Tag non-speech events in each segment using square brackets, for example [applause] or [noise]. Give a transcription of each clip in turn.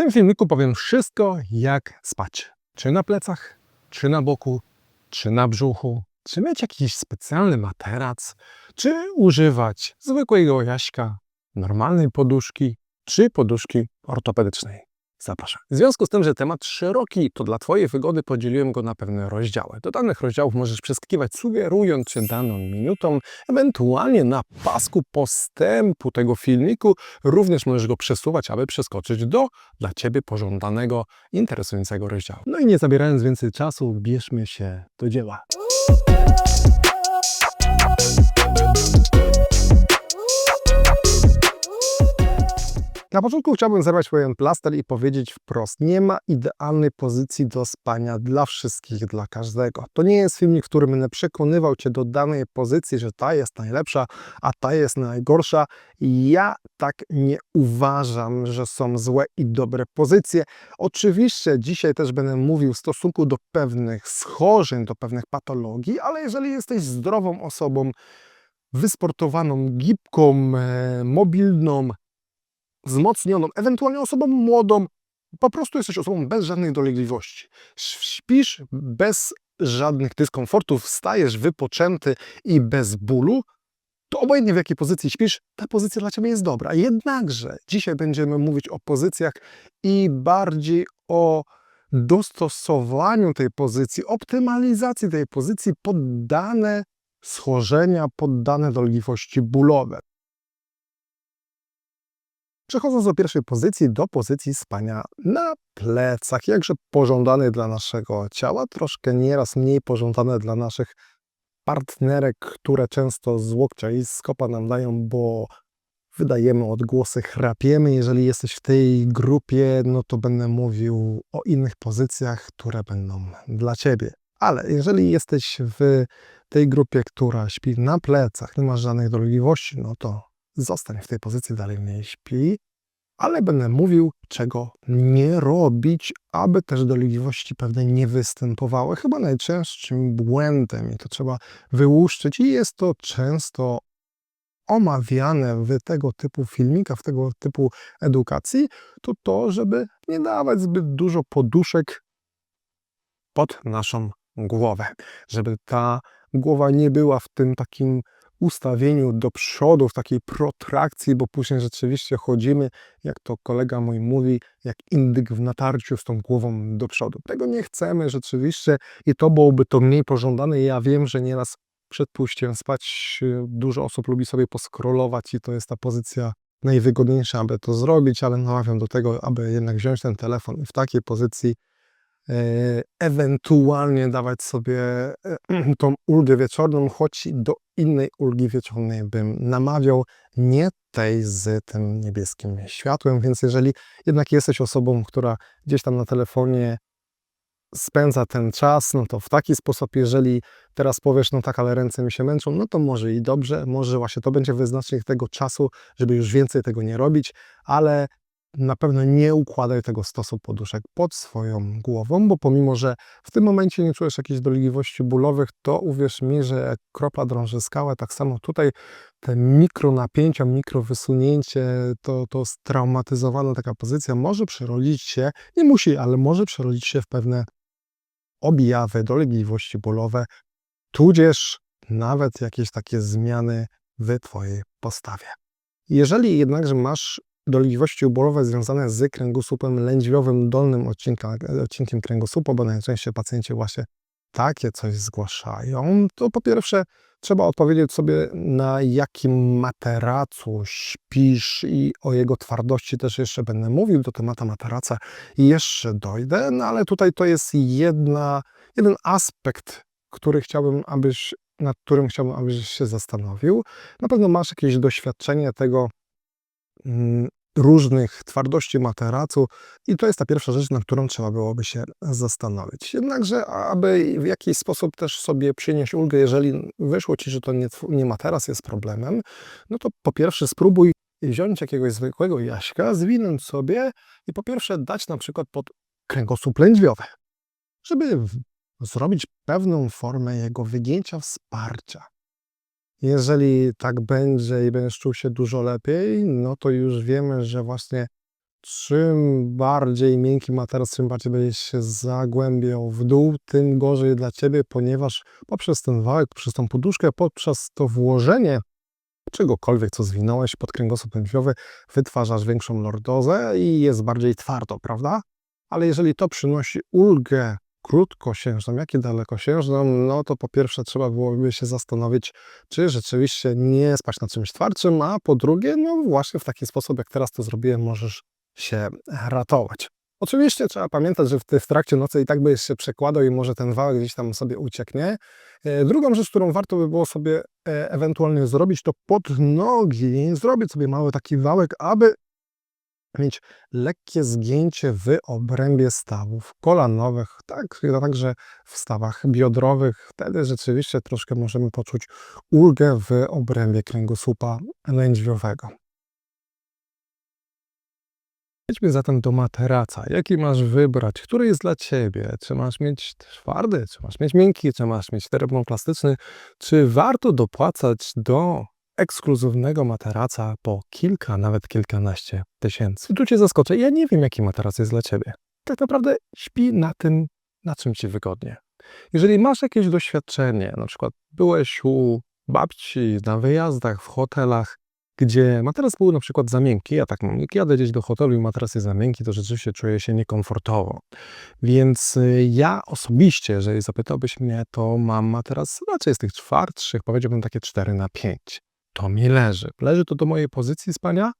tym filmiku powiem wszystko, jak spać. Czy na plecach, czy na boku, czy na brzuchu, czy mieć jakiś specjalny materac, czy używać zwykłego jaśka, normalnej poduszki, czy poduszki ortopedycznej. Zapraszam. W związku z tym, że temat szeroki, to dla Twojej wygody podzieliłem go na pewne rozdziały. Do danych rozdziałów możesz przeskakiwać, sugerując się daną minutą, ewentualnie na pasku postępu tego filmiku również możesz go przesuwać, aby przeskoczyć do dla Ciebie pożądanego, interesującego rozdziału. No i nie zabierając więcej czasu, bierzmy się do dzieła. Na początku chciałbym zerwać pewien plaster i powiedzieć wprost, nie ma idealnej pozycji do spania dla wszystkich, dla każdego. To nie jest filmik, w którym będę przekonywał Cię do danej pozycji, że ta jest najlepsza, a ta jest najgorsza. Ja tak nie uważam, że są złe i dobre pozycje. Oczywiście dzisiaj też będę mówił w stosunku do pewnych schorzeń, do pewnych patologii, ale jeżeli jesteś zdrową osobą, wysportowaną, gibką, e, mobilną, wzmocnioną, ewentualnie osobą młodą, po prostu jesteś osobą bez żadnych dolegliwości. Śpisz bez żadnych dyskomfortów, wstajesz wypoczęty i bez bólu, to obojętnie w jakiej pozycji śpisz, ta pozycja dla Ciebie jest dobra. Jednakże dzisiaj będziemy mówić o pozycjach i bardziej o dostosowaniu tej pozycji, optymalizacji tej pozycji pod dane schorzenia, pod dane dolegliwości bólowe. Przechodząc do pierwszej pozycji, do pozycji spania na plecach, jakże pożądane dla naszego ciała, troszkę nieraz mniej pożądane dla naszych partnerek, które często z łokcia i z kopa nam dają, bo wydajemy odgłosy, chrapiemy. Jeżeli jesteś w tej grupie, no to będę mówił o innych pozycjach, które będą dla Ciebie. Ale jeżeli jesteś w tej grupie, która śpi na plecach, nie masz żadnych dolegliwości, no to zostań w tej pozycji, dalej nie śpi, ale będę mówił, czego nie robić, aby też dolegliwości pewne nie występowały. Chyba najczęstszym błędem, i to trzeba wyłuszczyć, i jest to często omawiane w tego typu filmikach, w tego typu edukacji, to to, żeby nie dawać zbyt dużo poduszek pod naszą głowę, żeby ta głowa nie była w tym takim ustawieniu do przodu, w takiej protrakcji, bo później rzeczywiście chodzimy, jak to kolega mój mówi, jak indyk w natarciu z tą głową do przodu. Tego nie chcemy rzeczywiście i to byłoby to mniej pożądane. Ja wiem, że nieraz przed pójściem spać y, dużo osób lubi sobie poskrolować i to jest ta pozycja najwygodniejsza, aby to zrobić, ale namawiam do tego, aby jednak wziąć ten telefon i w takiej pozycji E, ewentualnie dawać sobie e, [clears throat] tą ulgę wieczorną, choć do innej ulgi wieczornej bym namawiał, nie tej z tym niebieskim światłem, więc jeżeli jednak jesteś osobą, która gdzieś tam na telefonie spędza ten czas, no to w taki sposób, jeżeli teraz powiesz, no tak, ale ręce mi się męczą, no to może i dobrze, może właśnie to będzie wyznacznik tego czasu, żeby już więcej tego nie robić, ale na pewno nie układaj tego stosu poduszek pod swoją głową, bo pomimo, że w tym momencie nie czujesz jakichś dolegliwości bólowych, to uwierz mi, że jak kropla drąży skałę, tak samo tutaj te mikronapięcia, mikrowysunięcie, to, to straumatyzowana taka pozycja może przerodzić się, nie musi, ale może przerodzić się w pewne objawy, dolegliwości bólowe, tudzież nawet jakieś takie zmiany w Twojej postawie. Jeżeli jednakże masz dolegliwości uborowe związane z kręgosłupem lędźwiowym, dolnym odcinka, odcinkiem kręgosłupa, bo najczęściej pacjenci właśnie takie coś zgłaszają, to po pierwsze trzeba odpowiedzieć sobie, na jakim materacu śpisz i o jego twardości też jeszcze będę mówił, do tematu materaca jeszcze dojdę, no ale tutaj to jest jedna, jeden aspekt, który chciałbym, abyś, nad którym chciałbym, abyś się zastanowił. Na pewno masz jakieś doświadczenie tego, mm, różnych twardości materacu i to jest ta pierwsza rzecz, na którą trzeba byłoby się zastanowić. Jednakże, aby w jakiś sposób też sobie przynieść ulgę, jeżeli wyszło Ci, że to nie, nie materac jest problemem, no to po pierwsze spróbuj wziąć jakiegoś zwykłego jaśka, zwinąć sobie i po pierwsze dać na przykład pod kręgosłup lędźwiowy, żeby zrobić pewną formę jego wygięcia wsparcia. Jeżeli tak będzie i będziesz czuł się dużo lepiej, no to już wiemy, że właśnie czym bardziej miękki materac, czym bardziej będziesz się zagłębiał w dół, tym gorzej dla ciebie, ponieważ poprzez ten wałek, poprzez tą poduszkę, poprzez to włożenie czegokolwiek, co zwinąłeś pod kręgosłup pętliowy, wytwarzasz większą lordozę i jest bardziej twardo, prawda? Ale jeżeli to przynosi ulgę krótkosiężną, jak i dalekosiężną, no to po pierwsze trzeba byłoby się zastanowić, czy rzeczywiście nie spać na czymś twardszym, a po drugie, no właśnie w taki sposób, jak teraz to zrobiłem, możesz się ratować. Oczywiście trzeba pamiętać, że w, w trakcie nocy i tak byś się przekładał i może ten wałek gdzieś tam sobie ucieknie. E, Drugą rzecz, którą warto by było sobie e, ewentualnie zrobić, to pod nogi zrobić sobie mały taki wałek, aby mieć lekkie zgięcie w obrębie stawów kolanowych, tak, także w stawach biodrowych. Wtedy rzeczywiście troszkę możemy poczuć ulgę w obrębie kręgosłupa lędźwiowego. Przejdźmy zatem do materaca. Jaki masz wybrać? Który jest dla ciebie? Czy masz mieć twardy, czy masz mieć miękki, czy masz mieć termoplastyczny? Czy warto dopłacać do ekskluzywnego materaca po kilka, nawet kilkanaście tysięcy? I tu cię zaskoczę. Ja nie wiem, jaki materac jest dla ciebie. Tak naprawdę śpi na tym, na czym ci wygodnie. Jeżeli masz jakieś doświadczenie, na przykład byłeś u babci na wyjazdach, w hotelach, gdzie materac był na przykład za miękki, ja tak mam, jak jadę gdzieś do hotelu i materac jest za miękki, to rzeczywiście czuję się niekomfortowo. Więc y, ja osobiście, jeżeli zapytałbyś mnie, to mam materac raczej z tych twardszych, powiedziałbym takie 4 na 5. To mi leży. Leży to do mojej pozycji spania,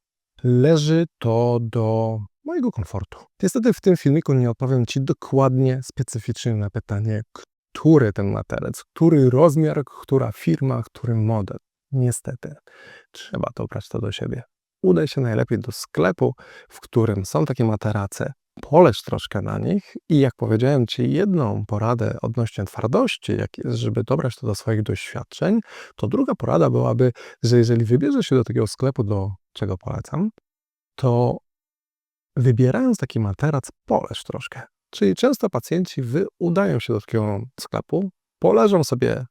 leży to do mojego komfortu. Niestety w tym filmiku nie odpowiem Ci dokładnie, specyficznie na pytanie, który ten materac, który rozmiar, która firma, który model. Niestety, trzeba dobrać to do siebie. Udaj się najlepiej do sklepu, w którym są takie materace, poleż troszkę na nich i jak powiedziałem Ci jedną poradę odnośnie twardości, jak jest, żeby dobrać to do swoich doświadczeń, to druga porada byłaby, że jeżeli wybierzesz się do takiego sklepu, do czego polecam, to wybierając taki materac, poleż troszkę. Czyli często pacjenci wy udają się do takiego sklepu, poleżą sobie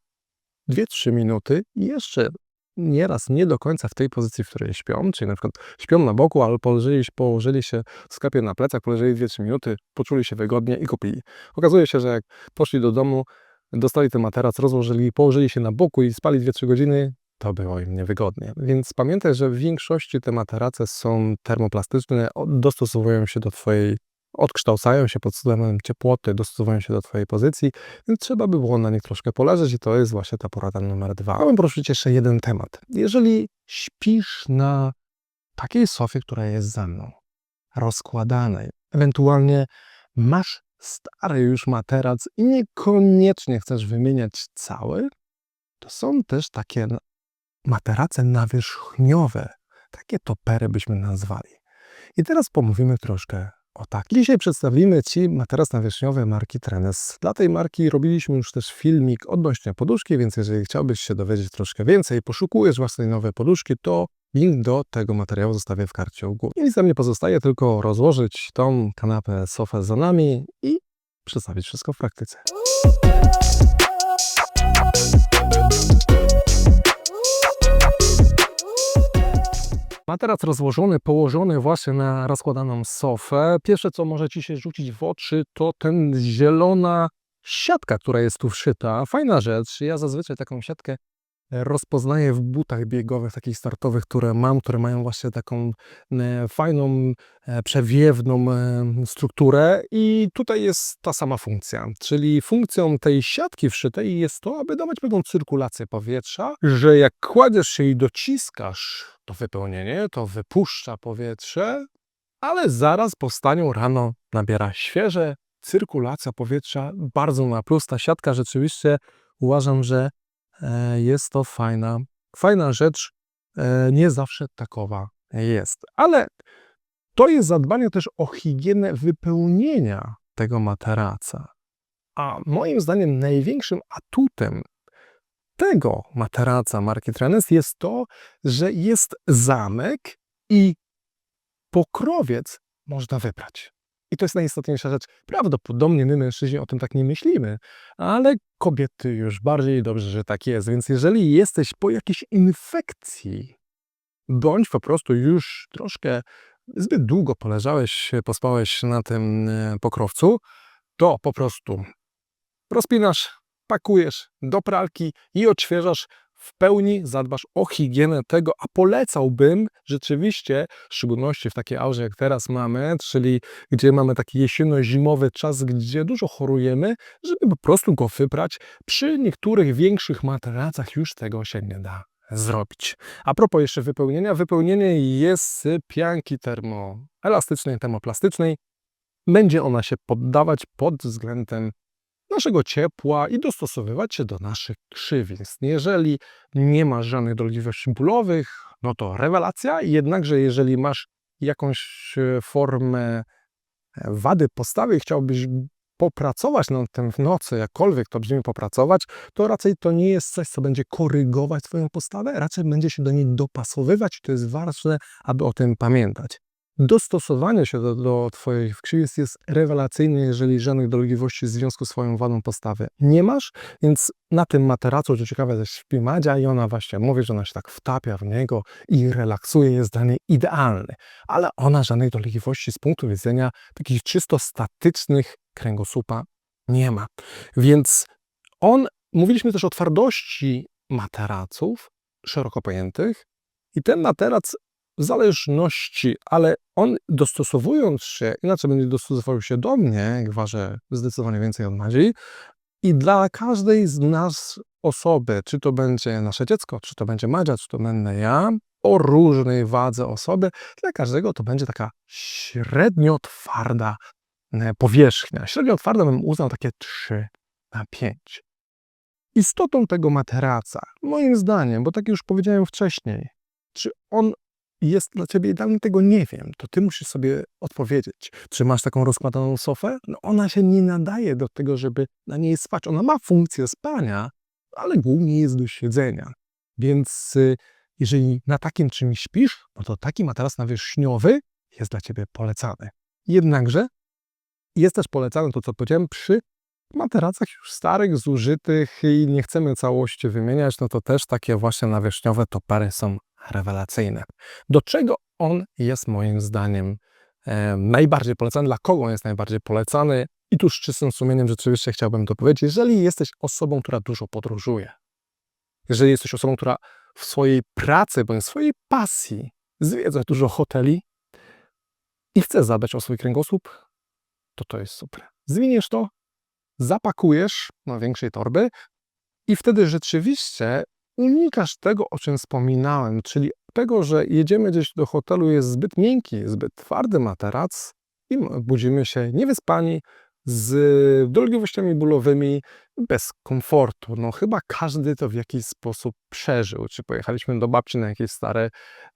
2-3 minuty i jeszcze nieraz nie do końca w tej pozycji, w której śpią, czyli na przykład śpią na boku, ale położyli, położyli się w sklepie na plecach, poleżeli 2-3 minuty, poczuli się wygodnie i kupili. Okazuje się, że jak poszli do domu, dostali ten materac, rozłożyli, położyli się na boku i spali 2-3 godziny, to było im niewygodnie. Więc pamiętaj, że w większości te materace są termoplastyczne, dostosowują się do Twojej odkształcają się pod względem ciepłoty, dostosowują się do Twojej pozycji, więc trzeba by było na nich troszkę poleżeć i to jest właśnie ta porada numer dwa. Chciałbym poruszyć jeszcze jeden temat. Jeżeli śpisz na takiej sofie, która jest za mną, rozkładanej, ewentualnie masz stary już materac i niekoniecznie chcesz wymieniać cały, to są też takie materace nawierzchniowe. Takie topery byśmy nazwali. I teraz pomówimy troszkę o tak. Dzisiaj przedstawimy Ci materac nawierzchniowy marki Trenes. Dla tej marki robiliśmy już też filmik odnośnie poduszki, więc jeżeli chciałbyś się dowiedzieć troszkę więcej i poszukujesz własnej nowej poduszki, to link do tego materiału zostawię w karcie u góry. I nic nam nie pozostaje, tylko rozłożyć tą kanapę, sofę za nami i przedstawić wszystko w praktyce. Materac rozłożony, położony właśnie na rozkładaną sofę. Pierwsze, co może Ci się rzucić w oczy, to ten zielona siatka, która jest tu wszyta. Fajna rzecz. Ja zazwyczaj taką siatkę rozpoznaję w butach biegowych, takich startowych, które mam, które mają właśnie taką e, fajną, e, przewiewną e, strukturę i tutaj jest ta sama funkcja, czyli funkcją tej siatki wszytej jest to, aby dawać pewną cyrkulację powietrza, że jak kładziesz się i dociskasz to wypełnienie, to wypuszcza powietrze, ale zaraz po wstaniu rano nabiera świeże, cyrkulacja powietrza bardzo na plus. Ta siatka rzeczywiście uważam, że jest to fajna, fajna rzecz. E, nie zawsze takowa jest. Ale to jest zadbanie też o higienę wypełnienia tego materaca. A moim zdaniem największym atutem tego materaca marki Trenes jest to, że jest zamek i pokrowiec można wybrać. I to jest najistotniejsza rzecz. Prawdopodobnie my, mężczyźni, o tym tak nie myślimy, ale kobiety już bardziej dobrze, że tak jest. Więc jeżeli jesteś po jakiejś infekcji, bądź po prostu już troszkę zbyt długo poleżałeś, pospałeś na tym e, pokrowcu, to po prostu rozpinasz, pakujesz do pralki i odświeżasz w pełni zadbasz o higienę tego, a polecałbym rzeczywiście, w szczególności w takiej aurze jak teraz mamy, czyli gdzie mamy taki jesienno-zimowy czas, gdzie dużo chorujemy, żeby po prostu go wyprać. Przy niektórych większych materacach już tego się nie da zrobić. A propos jeszcze wypełnienia, wypełnienie jest z pianki termoelastycznej, termoplastycznej. Będzie ona się poddawać pod względem naszego ciepła i dostosowywać się do naszych krzywizn. Jeżeli nie masz żadnych dolegliwości bólowych, no to rewelacja, jednakże jeżeli masz jakąś e, formę e, wady postawy i chciałbyś popracować nad tym w nocy, jakkolwiek to brzmi popracować, to raczej to nie jest coś, co będzie korygować Twoją postawę, raczej będzie się do niej dopasowywać i to jest ważne, aby o tym pamiętać dostosowanie się do, do Twoich krzywic jest rewelacyjne, jeżeli żadnych dolegliwości w związku z swoją wadą postawy nie masz, więc na tym materacu, co ciekawe, też śpi Madzia i ona właśnie mówi, że ona się tak wtapia w niego i relaksuje, jest dla niej idealny, ale ona żadnych dolegliwości z punktu widzenia takich czysto statycznych kręgosłupa nie ma. Więc on, mówiliśmy też o twardości materaców szeroko pojętych i ten materac zależności, ale on dostosowując się, inaczej będzie dostosował się do mnie, jak ważę zdecydowanie więcej od Madzi, i dla każdej z nas osoby, czy to będzie nasze dziecko, czy to będzie Madzia, czy to będę ja, o różnej wadze osoby, dla każdego to będzie taka średnio twarda e, powierzchnia. Średnio twarda bym uznał takie 3 na 5. Istotą tego materaca, moim zdaniem, bo tak już powiedziałem wcześniej, czy on jest dla ciebie idealny, tego nie wiem. To ty musisz sobie odpowiedzieć. Czy masz taką rozkładaną sofę? No ona się nie nadaje do tego, żeby na niej spać. Ona ma funkcję spania, ale głównie jest do siedzenia. Więc y, jeżeli na takim czymś śpisz, no to taki materac nawierzchniowy jest dla ciebie polecany. Jednakże jest też polecany to, co powiedziałem, przy materacach już starych, zużytych i nie chcemy całości wymieniać, no to też takie właśnie nawierzchniowe topery są rewelacyjne. Do czego on jest moim zdaniem e, najbardziej polecany, dla kogo on jest najbardziej polecany i tu z czystym sumieniem rzeczywiście chciałbym to powiedzieć, jeżeli jesteś osobą, która dużo podróżuje, jeżeli jesteś osobą, która w swojej pracy bądź w swojej pasji zwiedza dużo hoteli i chce zadbać o swój kręgosłup, to to jest super. Zwiniesz to, zapakujesz na większej torby i wtedy rzeczywiście unikasz tego, o czym wspominałem, czyli tego, że jedziemy gdzieś do hotelu, jest zbyt miękki, zbyt twardy materac i budzimy się niewyspani, z dolegliwościami bólowymi, bez komfortu. No chyba każdy to w jakiś sposób przeżył. Czy pojechaliśmy do babci na jakieś stare,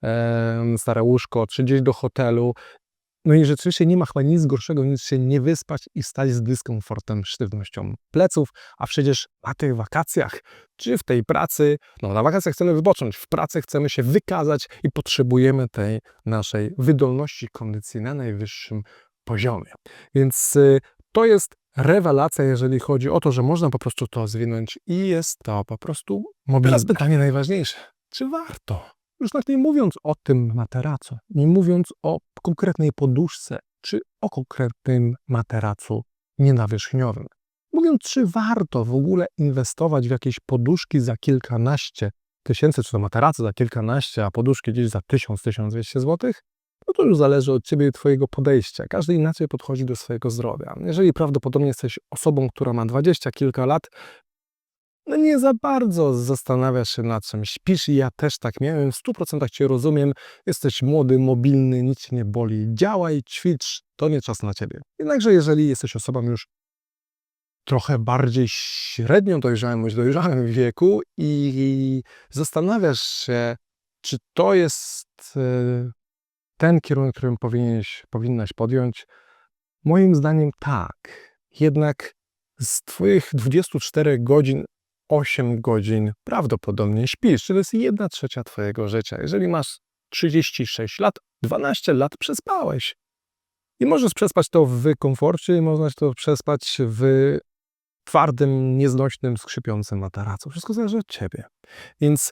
e, stare łóżko, czy gdzieś do hotelu no i rzeczywiście nie ma chyba nic gorszego niż się nie wyspać i stać z dyskomfortem, sztywnością pleców, a przecież na tych wakacjach czy w tej pracy, no na wakacjach chcemy wypocząć, w pracy chcemy się wykazać i potrzebujemy tej naszej wydolności kondycji na najwyższym poziomie. Więc y, to jest rewelacja, jeżeli chodzi o to, że można po prostu to zwinąć i jest to po prostu mobilne. Teraz pytanie najważniejsze. Czy warto? Już nawet nie mówiąc o tym materacu, nie mówiąc o konkretnej poduszce, czy o konkretnym materacu nienawierzchniowym. Mówiąc, czy warto w ogóle inwestować w jakieś poduszki za kilkanaście tysięcy, czy to materacy za kilkanaście, a poduszki gdzieś za tysiąc, tysiąc dwieście złotych, no to już zależy od Ciebie i Twojego podejścia. Każdy inaczej podchodzi do swojego zdrowia. Jeżeli prawdopodobnie jesteś osobą, która ma dwadzieścia kilka lat, no nie za bardzo zastanawiasz się nad czym. Śpisz i ja też tak miałem, w 100% Cię rozumiem. Jesteś młody, mobilny, nic Cię nie boli. Działaj, ćwicz, to nie czas na Ciebie. Jednakże jeżeli jesteś osobą już trochę bardziej średnio dojrzałym bądź dojrzałym wieku i zastanawiasz się, czy to jest e, ten kierunek, którym powinieneś, powinnaś podjąć, moim zdaniem tak. Jednak z Twoich 24 godzin 8 godzin prawdopodobnie śpisz, czyli to jest 1 trzecia Twojego życia. Jeżeli masz 36 lat, 12 lat przespałeś. I możesz przespać to w komforcie, i można to przespać w twardym, nieznośnym, skrzypiącym materacu. Wszystko zależy od Ciebie. Więc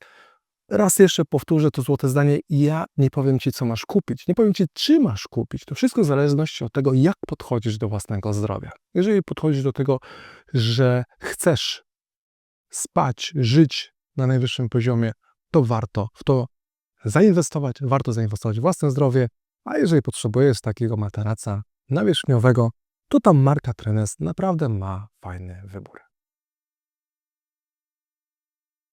raz jeszcze powtórzę to złote zdanie, ja nie powiem Ci, co masz kupić, nie powiem Ci, czy masz kupić. To wszystko w zależności od tego, jak podchodzisz do własnego zdrowia. Jeżeli podchodzisz do tego, że chcesz spać, żyć na najwyższym poziomie, to warto w to zainwestować, warto zainwestować w własne zdrowie, a jeżeli potrzebujesz takiego materaca nawierzchniowego, to tam marka Trenes naprawdę ma fajny wybór.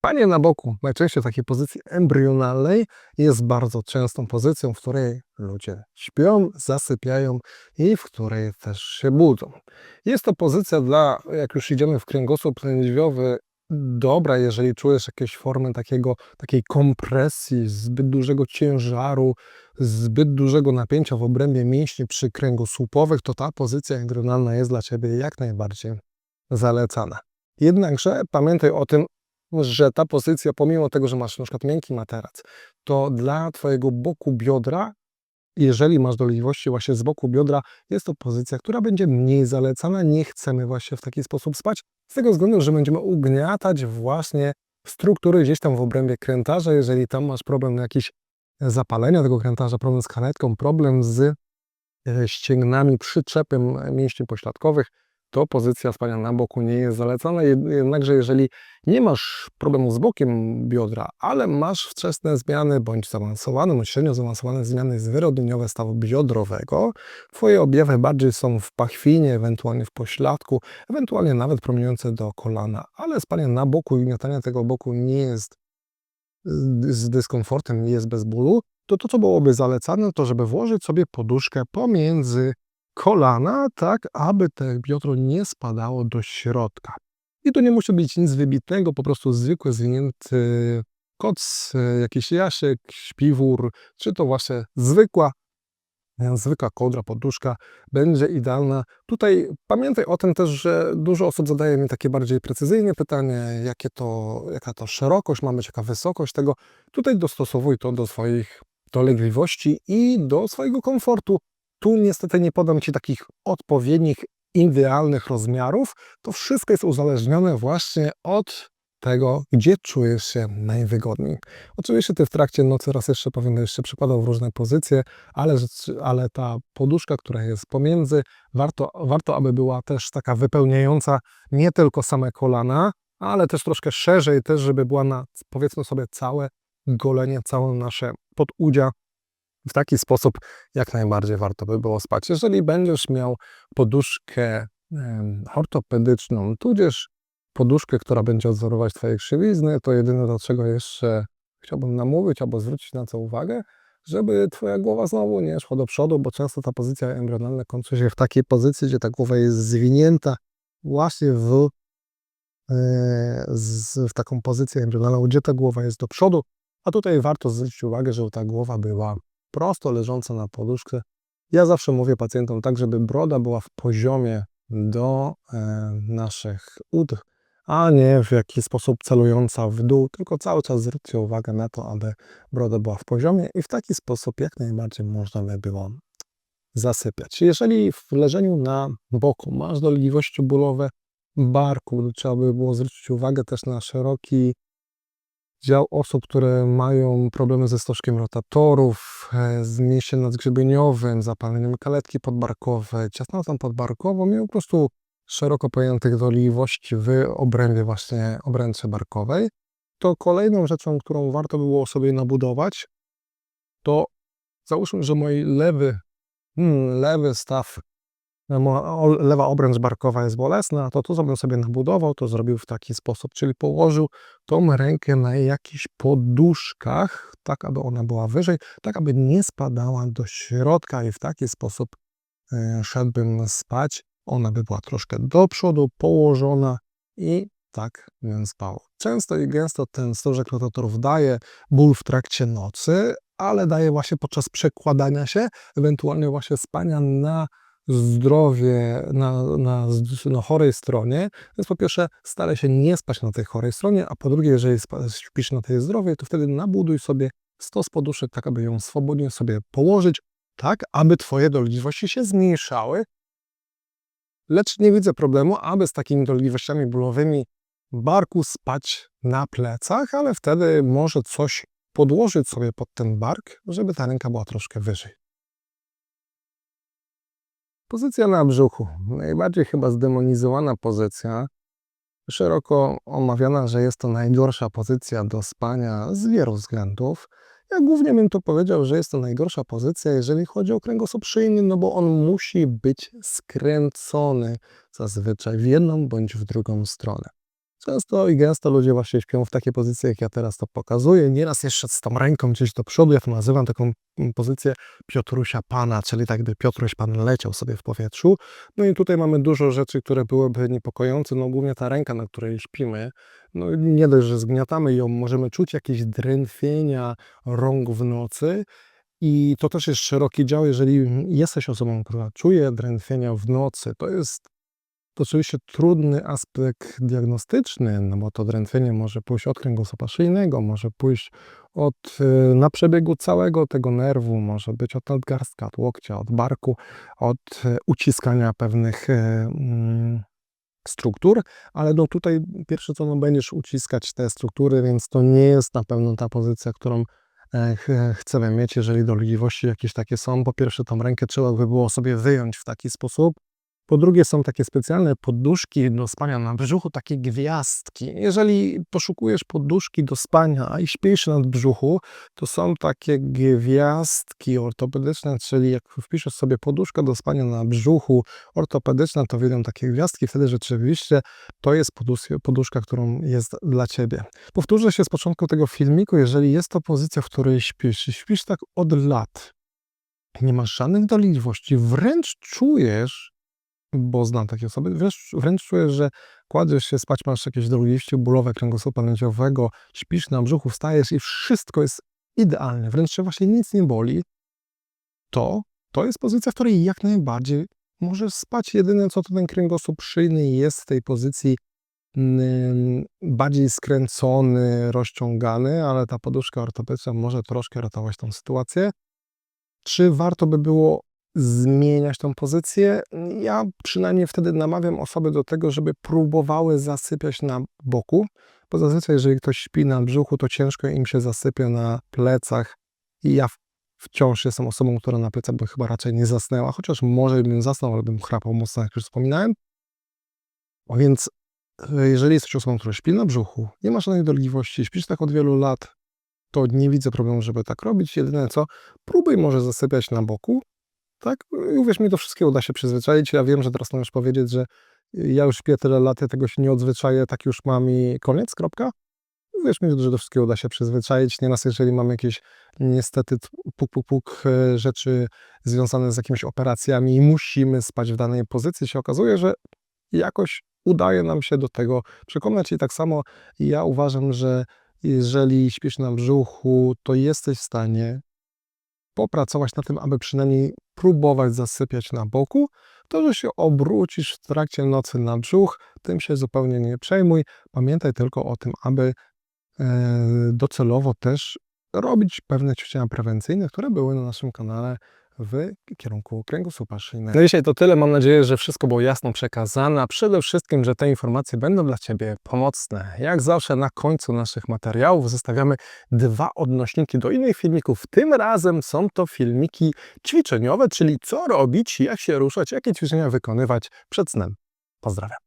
Spanie na boku, najczęściej w takiej pozycji embrionalnej, jest bardzo częstą pozycją, w której ludzie śpią, zasypiają i w której też się budzą. Jest to pozycja dla, jak już idziemy w kręgosłup lędźwiowy, dobra, jeżeli czujesz jakieś formy takiego, takiej kompresji, zbyt dużego ciężaru, zbyt dużego napięcia w obrębie mięśni przykręgosłupowych, to ta pozycja embrionalna jest dla Ciebie jak najbardziej zalecana. Jednakże pamiętaj o tym, że ta pozycja, pomimo tego, że masz przykład miękki materac, to dla Twojego boku biodra, jeżeli masz dolegliwości właśnie z boku biodra, jest to pozycja, która będzie mniej zalecana. Nie chcemy właśnie w taki sposób spać, z tego względu, że będziemy ugniatać właśnie struktury gdzieś tam w obrębie krętarza. Jeżeli tam masz problem jakiś zapalenia tego krętarza, problem z karetką, problem z e, ścięgnami, przyczepem mięśni pośladkowych, to pozycja spania na boku nie jest zalecana. Jednakże jeżeli nie masz problemu z bokiem biodra, ale masz wczesne zmiany bądź zaawansowane, bądź średnio zaawansowane zmiany zwyrodnieniowe stawu biodrowego, Twoje objawy bardziej są w pachwinie, ewentualnie w pośladku, ewentualnie nawet promieniujące do kolana, ale spanie na boku i gniatanie tego boku nie jest z dyskomfortem, nie jest bez bólu, to to, co byłoby zalecane, to żeby włożyć sobie poduszkę pomiędzy kolana, tak aby te biodro nie spadało do środka. I to nie musi być nic wybitnego, po prostu zwykły zwinięty koc, jakiś jasiek, śpiwór, czy to właśnie zwykła, zwykła kołdra, poduszka będzie idealna. Tutaj pamiętaj o tym też, że dużo osób zadaje mi takie bardziej precyzyjne pytanie, jakie to, jaka to szerokość ma być, jaka wysokość tego. Tutaj dostosowuj to do swoich dolegliwości i do swojego komfortu. Tu niestety nie podam Ci takich odpowiednich, idealnych rozmiarów. To wszystko jest uzależnione właśnie od tego, gdzie czujesz się najwygodniej. Oczywiście Ty w trakcie nocy raz jeszcze powinieneś się przykładał w różne pozycje, ale, ale ta poduszka, która jest pomiędzy, warto, warto, aby była też taka wypełniająca nie tylko same kolana, ale też troszkę szerzej, też żeby była na, powiedzmy sobie, całe golenie, całe nasze podudzia, w taki sposób jak najbardziej warto by było spać. Jeżeli będziesz miał poduszkę ortopedyczną, tudzież poduszkę, która będzie odzorować Twoje krzywizny, to jedyne do czego jeszcze chciałbym namówić albo zwrócić na to uwagę, żeby Twoja głowa znowu nie szła do przodu, bo często ta pozycja embrionalna kończy się w takiej pozycji, gdzie ta głowa jest zwinięta właśnie w, e, w taką pozycję embrionalną, gdzie ta głowa jest do przodu, a tutaj warto zwrócić uwagę, żeby ta głowa była prosto leżąca na poduszce. Ja zawsze mówię pacjentom tak, żeby broda była w poziomie do e, naszych ud, a nie w jakiś sposób celująca w dół, tylko cały czas zwróćcie uwagę na to, aby broda była w poziomie i w taki sposób jak najbardziej można by było zasypiać. Jeżeli w leżeniu na boku masz dolegliwości bólowe barku, trzeba by było zwrócić uwagę też na szeroki dział osób, które mają problemy ze stożkiem rotatorów, e, z mięśniem nadgrzebieniowym, zapaleniem kaletki podbarkowej, ciasnotą podbarkową i po prostu szeroko pojętych dolegliwości w obrębie właśnie obręczy barkowej, to kolejną rzeczą, którą warto było sobie nabudować, to załóżmy, że mój lewy, hmm, lewy staw lewa obręcz barkowa jest bolesna, to to, bym sobie nabudował, to zrobił w taki sposób, czyli położył tą rękę na jakichś poduszkach, tak aby ona była wyżej, tak aby nie spadała do środka i w taki sposób e, szedłbym spać. Ona by była troszkę do przodu położona i tak bym spał. Często i gęsto ten stożek rotatorów daje ból w trakcie nocy, ale daje właśnie podczas przekładania się, ewentualnie właśnie spania na zdrowie na, na, na chorej stronie, więc po pierwsze staraj się nie spać na tej chorej stronie, a po drugie, jeżeli śpisz na tej zdrowej, to wtedy nabuduj sobie stos poduszek, tak aby ją swobodnie sobie położyć, tak aby Twoje dolegliwości się zmniejszały. Lecz nie widzę problemu, aby z takimi dolegliwościami bólowymi barku spać na plecach, ale wtedy może coś podłożyć sobie pod ten bark, żeby ta ręka była troszkę wyżej. Pozycja na brzuchu. Najbardziej chyba zdemonizowana pozycja. Szeroko omawiana, że jest to najgorsza pozycja do spania z wielu względów. Ja głównie bym to powiedział, że jest to najgorsza pozycja, jeżeli chodzi o kręgosłup szyjny, no bo on musi być skręcony zazwyczaj w jedną bądź w drugą stronę. Często i gęsto ludzie właśnie śpią w takiej pozycji, jak ja teraz to pokazuję. Nieraz jeszcze z tą ręką gdzieś do przodu. Ja to nazywam taką mm, pozycję Piotrusia Pana, czyli tak gdy Piotruś Pan leciał sobie w powietrzu. No i tutaj mamy dużo rzeczy, które byłyby niepokojące. No głównie ta ręka, na której śpimy. No nie dość, że zgniatamy ją, możemy czuć jakieś drętwienia rąk w nocy. I to też jest szeroki dział, jeżeli jesteś osobą, która czuje drętwienia w nocy, to jest to oczywiście trudny aspekt diagnostyczny, no bo to drętwienie może pójść od kręgosłupa szyjnego, może pójść od, y, na przebiegu całego tego nerwu, może być od nadgarstka, od łokcia, od barku, od y, uciskania pewnych y, mm, struktur, ale no tutaj pierwsze co, no będziesz uciskać te struktury, więc to nie jest na pewno ta pozycja, którą e, ch- chcemy mieć, jeżeli dolegliwości jakieś takie są. Po pierwsze, tą rękę trzeba by było sobie wyjąć w taki sposób, po drugie, są takie specjalne poduszki do spania na brzuchu, takie gwiazdki. Jeżeli poszukujesz poduszki do spania i śpisz na brzuchu, to są takie gwiazdki ortopedyczne, czyli jak wpiszesz sobie poduszka do spania na brzuchu ortopedyczna, to wyjdą takie gwiazdki. Wtedy rzeczywiście to jest poduszka, którą jest dla ciebie. Powtórzę się z początku tego filmiku, jeżeli jest to pozycja, w której śpisz, śpisz tak od lat, nie masz żadnych dolegliwości, wręcz czujesz, bo znam takie osoby. Wręcz, wręcz czujesz, że kładziesz się spać, masz jakieś dolegliwości bólowe kręgosłupa lędźwiowego, śpisz na brzuchu, wstajesz i wszystko jest idealne, wręcz się właśnie nic nie boli, to to jest pozycja, w której jak najbardziej możesz spać. Jedyne co to ten kręgosłup szyjny jest w tej pozycji mm, bardziej skręcony, rozciągany, ale ta poduszka ortopedyczna może troszkę ratować tą sytuację. Czy warto by było zmieniać tą pozycję. Ja przynajmniej wtedy namawiam osoby do tego, żeby próbowały zasypiać na boku, bo zazwyczaj jeżeli ktoś śpi na brzuchu, to ciężko im się zasypia na plecach i ja wciąż jestem osobą, która na plecach by chyba raczej nie zasnęła, chociaż może bym zasnął, ale bym chrapał mocno, jak już wspominałem. A więc e, jeżeli jesteś osobą, która śpi na brzuchu, nie masz żadnej dolegliwości, śpisz tak od wielu lat, to nie widzę problemu, żeby tak robić. Jedyne co, próbuj może zasypiać na boku, tak? I uwierz mi, do wszystkiego da się przyzwyczaić. Ja wiem, że teraz możesz powiedzieć, że ja już śpię tyle lat, ja tego się nie odzwyczaję, tak już mam i koniec, kropka. Uwierz mi, że do wszystkiego da się przyzwyczaić. Nieraz, jeżeli mamy jakieś niestety puk, puk, puk e, rzeczy związane z jakimiś operacjami i musimy spać w danej pozycji, się okazuje, że jakoś udaje nam się do tego przekonać. I tak samo ja uważam, że jeżeli śpisz na brzuchu, to jesteś w stanie popracować na tym, aby przynajmniej próbować zasypiać na boku. To, że się obrócisz w trakcie nocy na brzuch, tym się zupełnie nie przejmuj. Pamiętaj tylko o tym, aby e, docelowo też robić pewne ćwiczenia prewencyjne, które były na naszym kanale w kierunku kręgosłupa szyjnego. Na dzisiaj to tyle. Mam nadzieję, że wszystko było jasno przekazane, a przede wszystkim, że te informacje będą dla Ciebie pomocne. Jak zawsze na końcu naszych materiałów zostawiamy dwa odnośniki do innych filmików. Tym razem są to filmiki ćwiczeniowe, czyli co robić, jak się ruszać, jakie ćwiczenia wykonywać przed snem. Pozdrawiam.